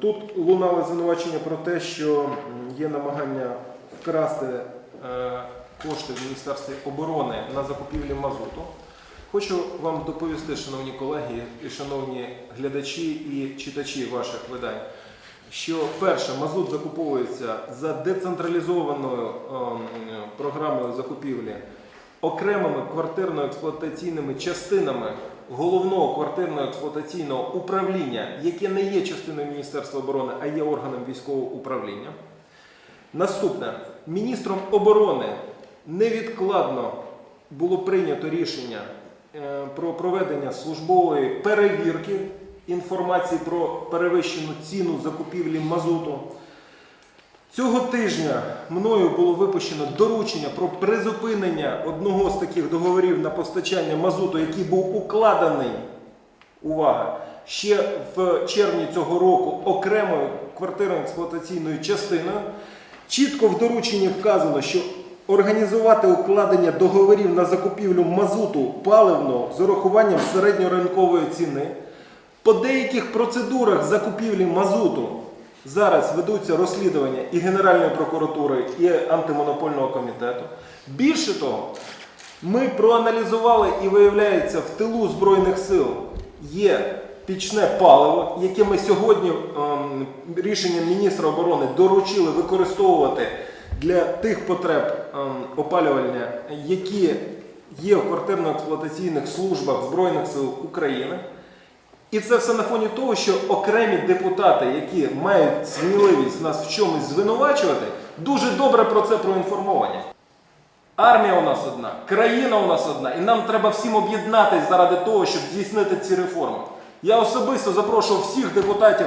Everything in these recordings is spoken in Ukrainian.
Тут лунали звинувачення про те, що є намагання вкрасти е, кошти в Міністерстві оборони на закупівлі мазуту. Хочу вам доповісти, шановні колеги і шановні глядачі і читачі ваших видань, що перше, мазут закуповується за децентралізованою ем, програмою закупівлі окремими квартирно-експлуатаційними частинами головного квартирно-експлуатаційного управління, яке не є частиною Міністерства оборони, а є органом військового управління. Наступне, міністром оборони невідкладно було прийнято рішення е, про проведення службової перевірки інформації про перевищену ціну закупівлі мазуту. Цього тижня мною було випущено доручення про призупинення одного з таких договорів на постачання мазуту, який був укладений, увага, ще в червні цього року окремою квартирно-експлуатаційною частиною. Чітко в дорученні вказано, що організувати укладення договорів на закупівлю мазуту паливного з урахуванням середньоринкової ціни. По деяких процедурах закупівлі мазуту зараз ведуться розслідування і Генеральної прокуратури, і антимонопольного комітету. Більше того, ми проаналізували і виявляється, в тилу Збройних сил є пічне паливо, яке ми сьогодні ем, рішенням міністра оборони доручили використовувати для тих потреб ем, опалювання, які є в квартирно-експлуатаційних службах Збройних сил України. І це все на фоні того, що окремі депутати, які мають сміливість нас в чомусь звинувачувати, дуже добре про це проінформовані. Армія у нас одна, країна у нас одна, і нам треба всім об'єднатись заради того, щоб здійснити ці реформи. Я особисто запрошував всіх депутатів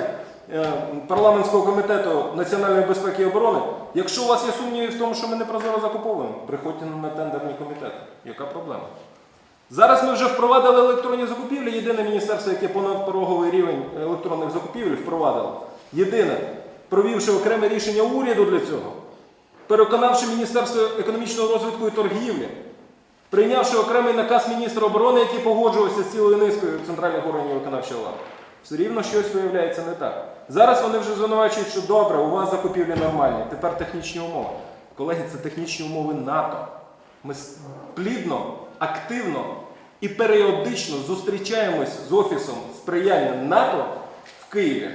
е, парламентського комітету національної безпеки і оборони. Якщо у вас є сумніви в тому, що ми не прозоро закуповуємо, приходьте на тендерні комітети. Яка проблема? Зараз ми вже впровадили електронні закупівлі. Єдине міністерство, яке понад пороговий рівень електронних закупівель впровадило. Єдине, провівши окреме рішення уряду для цього, переконавши Міністерство економічного розвитку і торгівлі, прийнявши окремий наказ міністра оборони, який погоджувався з цілою низкою центральних органів виконавчої влади. Все рівно щось виявляється не так. Зараз вони вже звинувачують, що добре, у вас закупівлі нормальні, тепер технічні умови. Колеги, це технічні умови НАТО. Ми плідно, активно і періодично зустрічаємось з Офісом сприяння НАТО в Києві.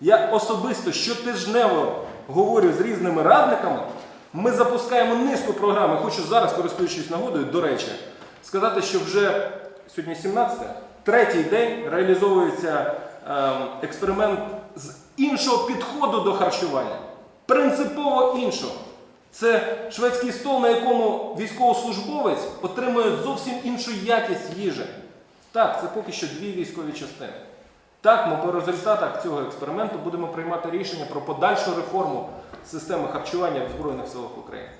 Я особисто щотижнево говорю з різними радниками. Ми запускаємо низку програм. Хочу зараз, користуючись нагодою, до речі, сказати, що вже сьогодні 17 третій день реалізовується ем, експеримент з іншого підходу до харчування. Принципово іншого. Це шведський стол, на якому військовослужбовець отримує зовсім іншу якість їжі. Так, це поки що дві військові частини. Так, ми по результатах цього експерименту будемо приймати рішення про подальшу реформу системи харчування в Збройних силах України.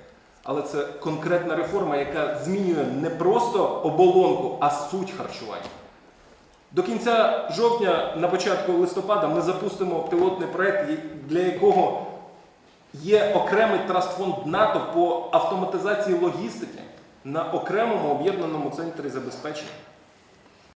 Але це конкретна реформа, яка змінює не просто оболонку, а суть харчування. До кінця жовтня, на початку листопада, ми запустимо пілотний проект, для якого є окремий трастфонд НАТО по автоматизації логістики на окремому об'єднаному центрі забезпечення.